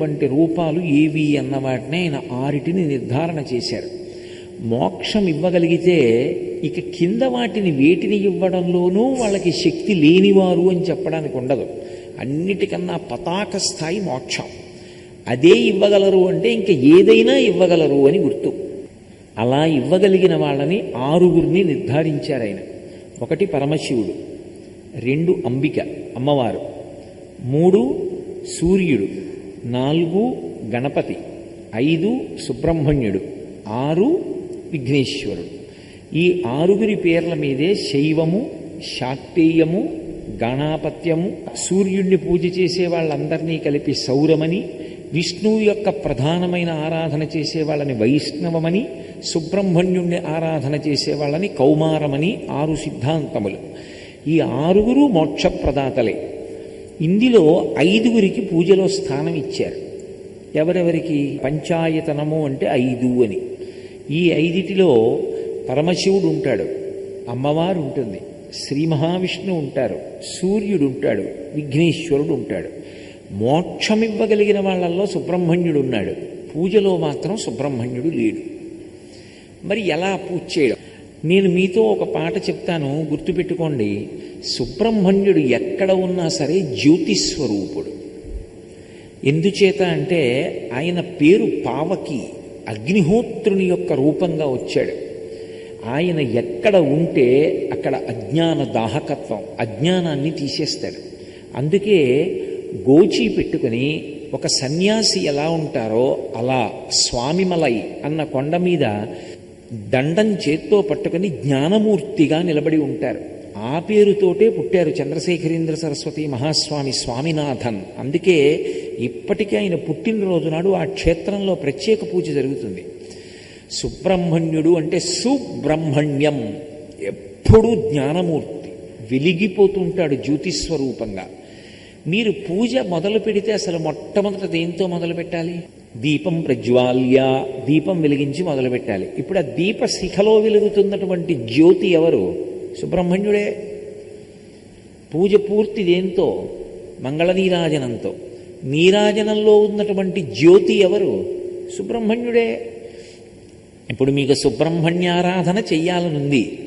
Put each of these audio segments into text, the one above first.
వంటి రూపాలు ఏవి అన్న వాటిని ఆయన ఆరిటిని నిర్ధారణ చేశారు. మోక్షం ఇవ్వగలిగితే ఇక కింద వాటిని వేటిని ఇవ్వడంలోనూ వాళ్ళకి శక్తి లేనివారు అని చెప్పడానికి ఉండదు. అన్నిటికన్నా పతాక స్థాయి మోక్షం. అదే ఇవ్వగలరు అంటే ఇంక ఏదైనా ఇవ్వగలరు అని గుర్తు. అలా ఇవ్వగలిగిన వాళ్ళని ఆరుగురిని నిర్ధారించారు ఆయన. ఒకటి పరమశివుడు రెండు అంబిక అమ్మవారు మూడు సూర్యుడు నాలుగు గణపతి ఐదు సుబ్రహ్మణ్యుడు ఆరు విఘ్నేశ్వరుడు. ఈ ఆరుగురి పేర్ల మీదే శైవము శాక్తేయము గణాపత్యము సూర్యుడిని పూజ చేసే వాళ్ళందరినీ కలిపి సౌరమని విష్ణువు యొక్క ప్రధానమైన ఆరాధన చేసే వాళ్ళని వైష్ణవమని సుబ్రహ్మణ్యుణ్ణి ఆరాధన చేసే వాళ్ళని కౌమారమని ఆరు సిద్ధాంతములు. ఈ ఆరుగురు మోక్షప్రదాతలే. ఇందులో ఐదుగురికి పూజలో స్థానం ఇచ్చారు. ఎవరెవరికి? పంచాయతనము అంటే ఐదు అని. ఈ ఐదిటిలో పరమశివుడు ఉంటాడు అమ్మవారు ఉంటుంది శ్రీ మహావిష్ణు ఉంటారు సూర్యుడు ఉంటాడు విఘ్నేశ్వరుడు ఉంటాడు. మోక్షమివ్వగలిగిన వాళ్ళల్లో సుబ్రహ్మణ్యుడు ఉన్నాడు పూజలో మాత్రం సుబ్రహ్మణ్యుడు లేడు. మరి ఎలా పూజ చేయడం? నేను మీతో ఒక పాట చెప్తాను గుర్తుపెట్టుకోండి. సుబ్రహ్మణ్యుడు ఎక్కడ ఉన్నా సరే జ్యోతిస్వరూపుడు. ఎందుచేత అంటే ఆయన పేరు పావకి అగ్నిహోత్రుని యొక్క రూపంగా వచ్చాడు. ఆయన ఎక్కడ ఉంటే అక్కడ అజ్ఞాన దాహకత్వం అజ్ఞానాన్ని తీసేస్తాడు. అందుకే గోచి పెట్టుకుని ఒక సన్యాసి ఎలా ఉంటారో అలా స్వామిమలై అన్న కొండ మీద దండం చేత్తో పట్టుకుని జ్ఞానమూర్తిగా నిలబడి ఉంటారు. ఆ పేరుతోటే పుట్టారు చంద్రశేఖరేంద్ర సరస్వతి మహాస్వామి స్వామినాథన్. అందుకే ఇప్పటికీ ఆయన పుట్టినరోజు నాడు ఆ క్షేత్రంలో ప్రత్యేక పూజ జరుగుతుంది. సుబ్రహ్మణ్యుడు అంటే సుబ్రహ్మణ్యం. ఎప్పుడూ జ్ఞానమూర్తి. వెలిగిపోతుంటాడు జ్యోతిస్వరూపంగా. మీరు పూజ మొదలు పెడితే అసలు మొట్టమొదట దేంతో మొదలు పెట్టాలి? దీపం ప్రజ్వాల్య దీపం వెలిగించి మొదలు పెట్టాలి. ఇప్పుడు ఆ దీప శిఖలో వెలుగుతున్నటువంటి జ్యోతి ఎవరు? సుబ్రహ్మణ్యుడే. పూజ పూర్తి దేంతో? మంగళ నీరాజనంతో నీరాజనంలో ఉన్నటువంటి జ్యోతి ఎవరు? సుబ్రహ్మణ్యుడే. ఇప్పుడు మీకు సుబ్రహ్మణ్యారాధన చెయ్యాలనుంది.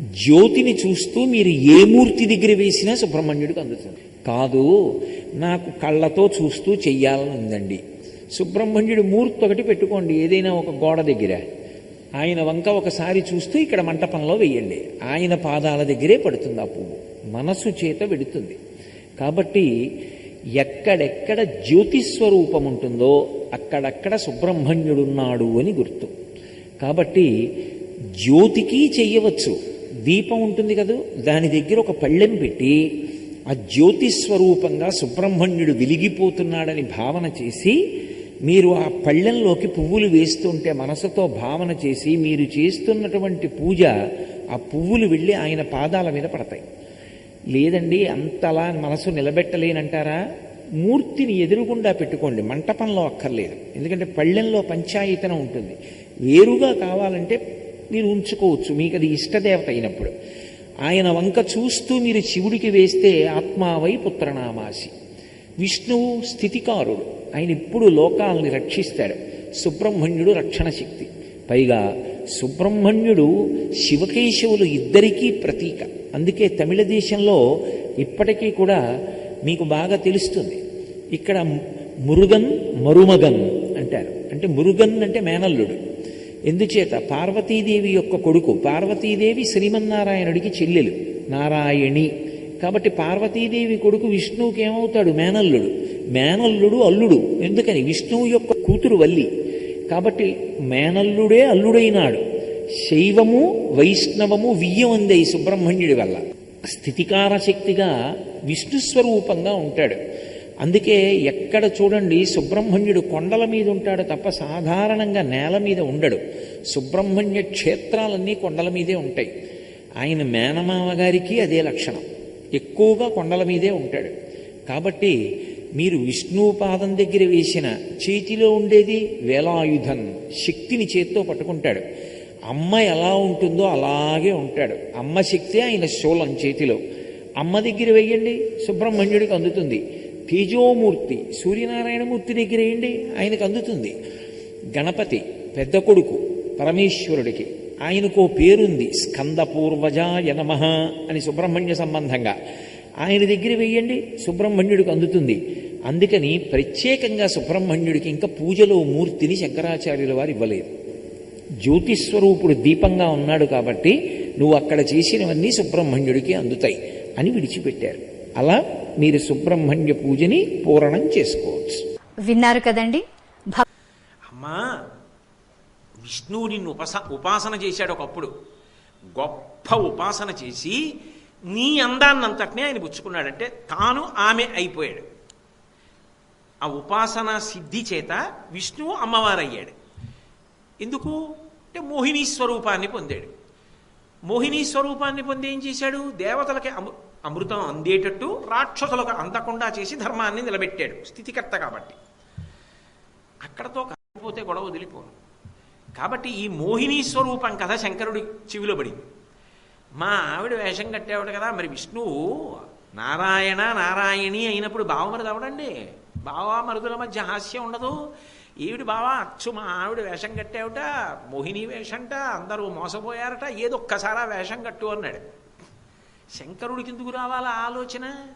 జ్యోతిని చూస్తూ మీరు ఏ మూర్తి దగ్గర వేసినా సుబ్రహ్మణ్యుడికి అందుతుంది. కాదు నాకు కళ్ళతో చూస్తూ చెయ్యాలని ఉందండి సుబ్రహ్మణ్యుడి మూర్తి ఒకటి పెట్టుకోండి ఏదైనా ఒక గోడ దగ్గర. ఆయన వంక ఒకసారి చూస్తూ ఇక్కడ మంటపంలో వెయ్యండి. ఆయన పాదాల దగ్గరే పడుతుంది ఆ పువ్వు. మనసు చేత వెడుతుంది. కాబట్టి ఎక్కడెక్కడ జ్యోతిస్వరూపం ఉంటుందో అక్కడక్కడ సుబ్రహ్మణ్యుడున్నాడు అని గుర్తు. కాబట్టి జ్యోతికి చెయ్యవచ్చు. దీపం ఉంటుంది కదా? దాని దగ్గర ఒక పళ్ళెం పెట్టి ఆ జ్యోతి స్వరూపంగా సుబ్రహ్మణ్యుడు వెలిగిపోతున్నాడని భావన చేసి మీరు ఆ పళ్ళెంలోకి పువ్వులు వేస్తుంటే మనసుతో భావన చేసి మీరు చేస్తున్నటువంటి పూజ ఆ పువ్వులు వెళ్ళి ఆయన పాదాల మీద పడతాయి. లేదండి అంతలా మనసు నిలబెట్టలేనంటారా? మూర్తిని ఎదురుగుండా పెట్టుకోండి మంటపంలో అక్కర్లేదు. ఎందుకంటే పళ్ళెంలో పంచాయతన ఉంటుంది. వేరుగా కావాలంటే మీరు ఉంచుకోవచ్చు మీకు అది ఇష్టదేవత అయినప్పుడు. ఆయన వంక చూస్తూ మీరు శివుడికి వేస్తే ఆత్మావై పుత్రనామాసి. విష్ణువు స్థితికారుడు. ఆయన ఇప్పుడు లోకాలని రక్షిస్తాడు. సుబ్రహ్మణ్యుడు రక్షణ శక్తి. పైగా సుబ్రహ్మణ్యుడు శివకేశవులు ఇద్దరికీ ప్రతీక. అందుకే తమిళ దేశంలో ఇప్పటికీ కూడా మీకు బాగా తెలుస్తుంది. ఇక్కడ మురుగన్ మరుమగన్ అంటారు. అంటే మురుగన్ అంటే మేనల్లుడు. ఎందుచేత పార్వతీదేవి యొక్క కొడుకు పార్వతీదేవి శ్రీమన్నారాయణుడికి చెల్లెలు నారాయణి. కాబట్టి పార్వతీదేవి కొడుకు విష్ణువుకి ఏమవుతాడు? మేనల్లుడు. మేనల్లుడు అల్లుడు. ఎందుకని? విష్ణువు యొక్క కూతురు వల్లి. కాబట్టి మేనల్లుడే అల్లుడైనాడు. శైవము వైష్ణవము వియ్యమందే ఈ సుబ్రహ్మణ్యుడి వల్ల. స్థితికార శక్తిగా విష్ణు స్వరూపంగా ఉంటాడు. అందుకే ఎక్కడ చూడండి సుబ్రహ్మణ్యుడు కొండల మీద ఉంటాడు తప్ప సాధారణంగా నేల మీద ఉండడు. సుబ్రహ్మణ్య క్షేత్రాలన్నీ కొండల మీదే ఉంటాయి. ఆయన మేనమామ గారికి అదే లక్షణం. ఎక్కువగా కొండల మీదే ఉంటాడు. కాబట్టి మీరు విష్ణుపాదం దగ్గర వేసిన చేతిలో ఉండేది వేలాయుధం శక్తిని చేత్తో పట్టుకుంటాడు. అమ్మ ఎలా ఉంటుందో అలాగే ఉంటాడు. అమ్మ శక్తి ఆయన శూలం చేతిలో. అమ్మ దగ్గర వెయ్యండి సుబ్రహ్మణ్యుడికి అందుతుంది. తేజోమూర్తి సూర్యనారాయణమూర్తి దగ్గర ఏంటి ఆయనకు అందుతుంది. గణపతి పెద్ద కొడుకు పరమేశ్వరుడికి ఆయనకో పేరుంది స్కందపూర్వజాయ నమ అని సుబ్రహ్మణ్య సంబంధంగా. ఆయన దగ్గర వెయ్యండి సుబ్రహ్మణ్యుడికి అందుతుంది. అందుకని ప్రత్యేకంగా సుబ్రహ్మణ్యుడికి ఇంకా పూజలో మూర్తిని శంకరాచార్యుల వారు ఇవ్వలేదు. జ్యోతిస్వరూపుడు దీపంగా ఉన్నాడు కాబట్టి నువ్వు అక్కడ చేసినవన్నీ సుబ్రహ్మణ్యుడికి అందుతాయి అని విడిచిపెట్టారు. అలా మీరు సుబ్రహ్మణ్య పూజని పూరణం చేసుకోవచ్చు. విన్నారు కదండి? అమ్మా విష్ణువు నిన్ను ఉపస ఉపాసన చేశాడు ఒకప్పుడు. గొప్ప ఉపాసన చేసి నీ అందాన్నంతటినీ ఆయన పుచ్చుకున్నాడంటే తాను ఆమె అయిపోయాడు. ఆ ఉపాసన సిద్ధి చేత విష్ణువు అమ్మవారయ్యాడు. ఎందుకు? అంటే మోహిని స్వరూపాన్ని పొందాడు. మోహిని స్వరూపాన్ని పొంది ఏం చేశాడు? దేవతలకి అమృతం అందేటట్టు రాక్షసులకు అందకుండా చేసి ధర్మాన్ని నిలబెట్టాడు స్థితికర్త కాబట్టి. అక్కడతో కాకపోతే గొడవ వదిలిపోను. కాబట్టి ఈ మోహిని స్వరూపం కథ శంకరుడి చెవిలో పడింది. మా ఆవిడ వేషం కట్టేవాడు కదా మరి విష్ణువు నారాయణ నారాయణి అయినప్పుడు బావమరిది అవడండి బావా మరుదుల మధ్య హాస్యం ఉండదు. ఏవిడి బావా అచ్చు మా ఆవిడ వేషం కట్టేవట మోహిని వేషంట అందరూ మోసపోయారట ఏదొక్కసారా వేషం కట్టు అన్నాడు. శంకరుడికి ఎందుకు రావాలా ఆలోచన?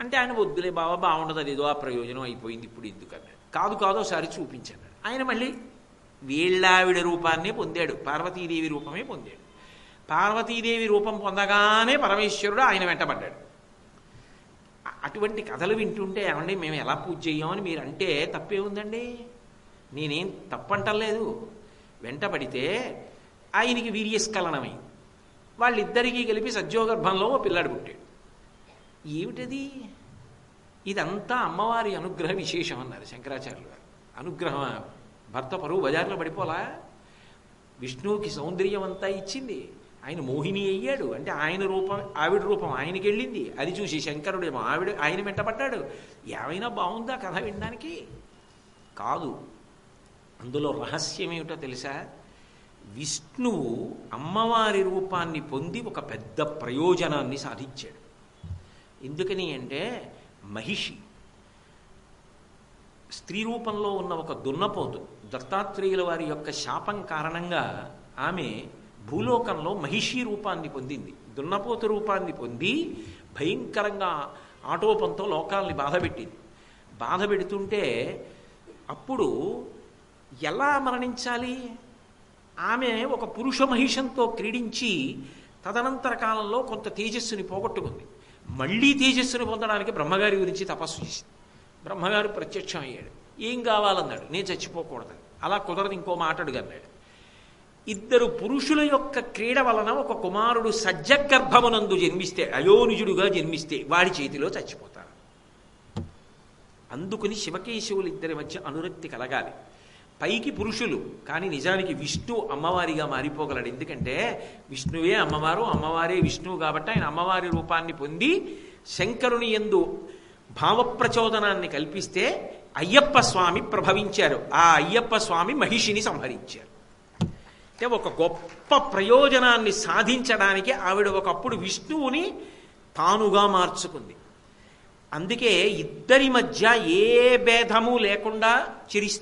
అంటే ఆయన వద్దులే బావ బాగుండదు ఏదో ఆ ప్రయోజనం అయిపోయింది ఇప్పుడు ఎందుకు అన్నాడు కాదు కాదు ఒకసారి చూపించాడు. ఆయన మళ్ళీ వీళ్ళావిడ రూపాన్ని పొందాడు. పార్వతీదేవి రూపమే పొందాడు. పార్వతీదేవి రూపం పొందగానే పరమేశ్వరుడు ఆయన వెంటబడ్డాడు. అటువంటి కథలు వింటుంటే ఏమండి మేము ఎలా పూజ చేయమని మీరు అంటే తప్పే ఉందండి? నేనేం తప్పంటలేదు వెంటబడితే ఆయనకి వీర్యస్ఖలనమైంది. వాళ్ళిద్దరికీ కలిపి సద్యోగర్భంలో ఓ పిల్లాడు పుట్టాడు. ఏమిటది? ఇదంతా అమ్మవారి అనుగ్రహ విశేషం అన్నారు శంకరాచార్యులు గారు. అనుగ్రహం భర్త పరువు బజార్లో పడిపోలా? విష్ణువుకి సౌందర్యం అంతా ఇచ్చింది. ఆయన మోహిని అయ్యాడు. అంటే ఆయన రూపం ఆవిడ రూపం ఆయనకి వెళ్ళింది. అది చూసి శంకరుడేమో ఆవిడ ఆయన వెంటపడ్డాడు ఏమైనా బాగుందా కథ వినడానికి? కాదు. అందులో రహస్యం ఏమిటో తెలుసా? విష్ణువు అమ్మవారి రూపాన్ని పొంది ఒక పెద్ద ప్రయోజనాన్ని సాధించాడు. ఎందుకని అంటే మహిషి స్త్రీ రూపంలో ఉన్న ఒక దున్నపోతు దత్తాత్రేయుల వారి యొక్క శాపం కారణంగా ఆమె భూలోకంలో మహిషి రూపాన్ని పొందింది. దున్నపోతు రూపాన్ని పొంది భయంకరంగా ఆటోపంతో లోకాల్ని బాధపెట్టింది బాధ పెడుతుంటే అప్పుడు ఎలా మరణించాలి? ఆమె ఒక పురుష మహిషంతో క్రీడించి తదనంతర కాలంలో కొంత తేజస్సుని పోగొట్టుకుంది. మళ్ళీ తేజస్సుని పొందడానికి బ్రహ్మగారి గురించి తపస్సు చేసింది. బ్రహ్మగారు ప్రత్యక్షం అయ్యాడు. ఏం కావాలన్నాడు? నేను చచ్చిపోకూడదు. అలా కుదరదు ఇంకో మాట అన్నాడు. ఇద్దరు పురుషుల యొక్క క్రీడ వలన ఒక కుమారుడు సజ్జగర్భమునందు జన్మిస్తే అయోనిజుడుగా జన్మిస్తే వాడి చేతిలో చచ్చిపోతారు. అందుకుని శివకేశవులు ఇద్దరి మధ్య అనురక్తి కలగాలి. పైకి పురుషులు కానీ నిజానికి విష్ణు అమ్మవారిగా మారిపోగలడు. ఎందుకంటే విష్ణువే అమ్మవారు అమ్మవారే విష్ణువు కాబట్టి ఆయన అమ్మవారి రూపాన్ని పొంది శంకరుని ఎందు భావప్రచోదనాన్ని కల్పిస్తే అయ్యప్ప స్వామి ప్రభవించారు. ఆ అయ్యప్ప స్వామి మహిషిని సంహరించారు. అంటే ఒక గొప్ప ప్రయోజనాన్ని సాధించడానికి ఆవిడ ఒకప్పుడు విష్ణువుని తానుగా మార్చుకుంది. అందుకే ఇద్దరి మధ్య ఏ భేదము లేకుండా చిరిస్తారు